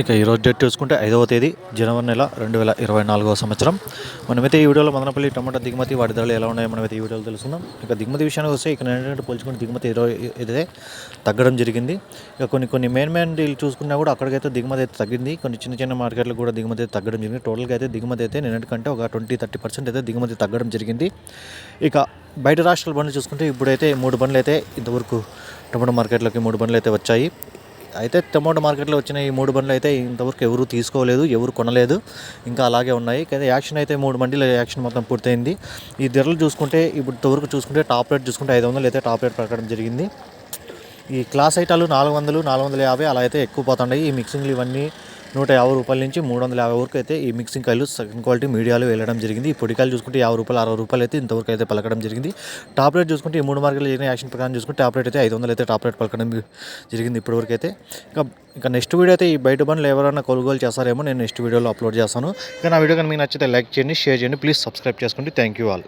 ఇక ఈరోజు డేట్ చూసుకుంటే ఐదవ తేదీ జనవరి నెల రెండు వేల ఇరవై నాలుగవ సంవత్సరం. మనమైతే ఈ వీడియోలో మదనపల్లి టమాటా దిగుమతి వాటి ధరలు ఎలా ఉన్నాయో మనమైతే ఈ వీడియోలో తెలుసుకుందాం. ఇక దిగుమతి విషయానికి వస్తే ఇక్కడ ఏంటంటే పోల్చుకుంటే దిగుమతి ఇరవై అయితే తగ్గడం జరిగింది. ఇక కొన్ని కొన్ని మెయిన్ మెయిన్ డీలు చూసుకున్నా కూడా అక్కడికైతే దిగుమతి అయితే తగ్గింది. కొన్ని చిన్న చిన్న మార్కెట్లు కూడా దిగుమతి అయితే తగ్గడం జరిగింది. టోటల్గా అయితే దిగుమతి అయితే నిన్నటికంటే ఒక ట్వంటీ థర్టీ పర్సెంట్ అయితే దిగుమతి తగ్గడం జరిగింది. ఇక బయట రాష్ట్రాల బండ్లు చూసుకుంటే ఇప్పుడైతే మూడు బండ్లు అయితే ఇంతవరకు టమాటో మార్కెట్లోకి మూడు బండ్లు అయితే వచ్చాయి. అయితే టమాటో మార్కెట్లో వచ్చిన ఈ మూడు బండ్లు అయితే ఇంతవరకు ఎవరు తీసుకోలేదు ఎవరు కొనలేదు. ఇంకా అలాగే ఉన్నాయి. కానీ యాక్షన్ అయితే మూడు బండిల యాక్షన్ మొత్తం పూర్తయింది. ఈ ధరలు చూసుకుంటే ఇప్పుడు ఇంతవరకు చూసుకుంటే టాప్ రేట్ చూసుకుంటే ఐదు వందలు అయితే టాప్ రేట్ పలకడం జరిగింది. ఈ క్లాస్ ఐటాలు నాలుగు వందలు నాలుగు వందల యాభై అలా అయితే ఎక్కువ పోతుండయి ఈ మిక్సింగ్లు ఇవన్నీ నూట యాభై రూపాయల నుంచి మూడు వందల యాభై వరకు అయితే ఈ మిక్సింగ్ కాయలు సెకండ్ క్వాలిటీ మీడియాలో వెళ్ళడం జరిగింది. ఈ పొడికాయలు చూసుకుంటే యాభై రూపాయలు అరవై రూపాయలు అయితే ఇంతవరకు అయితే పలకడం జరిగింది. టాప్ రేట్ చూసుకుంటే ఈ మూడు మార్కెట్లు జరిగిన యాక్షన్ ప్రకారం చూసుకుంటే టాప్ రేట్ అయితే ఐదు వందలు అయితే టాప్ రేట్ పలకడం జరిగింది ఇప్పటివరకు అయితే. ఇంకా ఇంకా నెక్స్ట్ వీడియో అయితే ఈ బయట బండ్లు ఎవరైనా కొనుగోలు చేస్తారేమో నేను నెక్స్ట్ వీడియోలో అప్లోడ్ చేస్తాను. ఇంకా నా వీడియో కానీ మీకు నచ్చితే లైక్ చేయండి షేర్ చేయండి ప్లీజ్ సబ్స్క్రైబ్ చేసుకోండి థ్యాంక్ యూ ఆల్